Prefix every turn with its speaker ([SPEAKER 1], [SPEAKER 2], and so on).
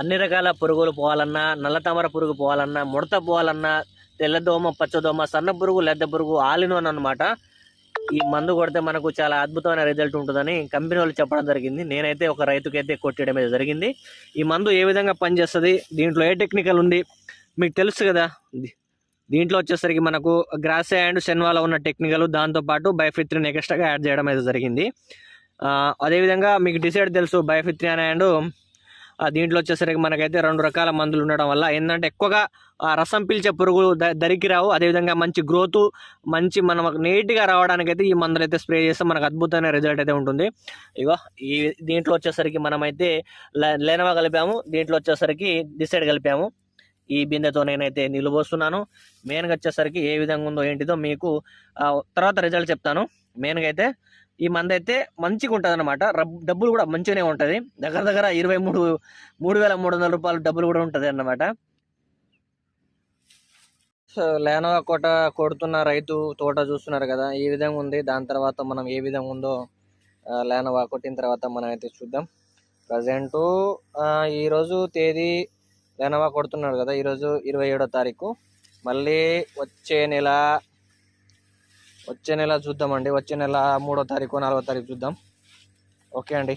[SPEAKER 1] అన్ని రకాల పురుగులు పోవాలన్నా నల్లతామర పురుగు పోవాలన్నా ముడత పోవాలన్నా తెల్లదోమ పచ్చదోమ సన్న పురుగు లెద్ద పురుగు ఆలినోన్ అనమాట ఈ మందు కొడితే మనకు చాలా అద్భుతమైన రిజల్ట్ ఉంటుందని కంపెనీ వాళ్ళు చెప్పడం జరిగింది. నేనైతే ఒక రైతుకైతే కొట్టడం అయితే జరిగింది. ఈ మందు ఏ విధంగా పనిచేస్తుంది? దీంట్లో ఏ టెక్నికల్ ఉంది? మీకు తెలుసు కదా? దీంట్లో వచ్చేసరికి మనకు గ్రాస్ అండ్ సెన్వాలో ఉన్న టెక్నికల్ దాంతోపాటు బయోఫిత్రిన్ ఎక్స్ట్రాగా యాడ్ చేయడం అయితే జరిగింది. అదేవిధంగా మీకు డిసైడ్ తెలుసు బయోఫిత్రిన్ అండ్ దీంట్లో వచ్చేసరికి మనకైతే రెండు రకాల మందులు ఉండడం వల్ల ఏంటంటే ఎక్కువగా రసం పీల్చే పురుగులు ద దరికి రావు అదేవిధంగా మంచి గ్రోత్ మంచి మనం నీట్గా రావడానికి అయితే ఈ మందులు అయితే స్ప్రే చేస్తే మనకు అద్భుతమైన రిజల్ట్ అయితే ఉంటుంది. ఇగో ఈ దీంట్లో వచ్చేసరికి మనమైతే లే- లేనవా కలిపాము దీంట్లో వచ్చేసరికి డిసైడ్ కలిపాము. ఈ బిందెతో నేనైతే నిలువోస్తున్నాను మెయిన్గా వచ్చేసరికి ఏ విధంగా ఉందో ఏంటిదో మీకు తర్వాత రిజల్ట్ చెప్తాను. మెయిన్గా అయితే ఈ మంద అయితే మంచిగా ఉంటుంది అనమాట డబ్బులు కూడా మంచిగానే ఉంటుంది. దగ్గర దగ్గర ఇరవై మూడు మూడు వేల మూడు వందల రూపాయలు డబ్బులు కూడా ఉంటుంది అన్నమాట. సో లేనవా కోట కొడుతున్న రైతు తోట చూస్తున్నారు కదా ఈ విధంగా ఉంది. దాని తర్వాత మనం ఏ విధంగా ఉందో ఆ, లేనవా కొట్టిన తర్వాత మనం అయితే చూద్దాం. ప్రజెంటు ఈరోజు తేదీ లేనవా కొడుతున్నారు కదా ఈరోజు ఇరవై ఏడో తారీఖు. మళ్ళీ వచ్చే నెల వచ్చే నెల చూద్దామండి. వచ్చే నెల మూడో తారీఖు నాలుగో తారీఖు చూద్దాం. ఓకే అండి.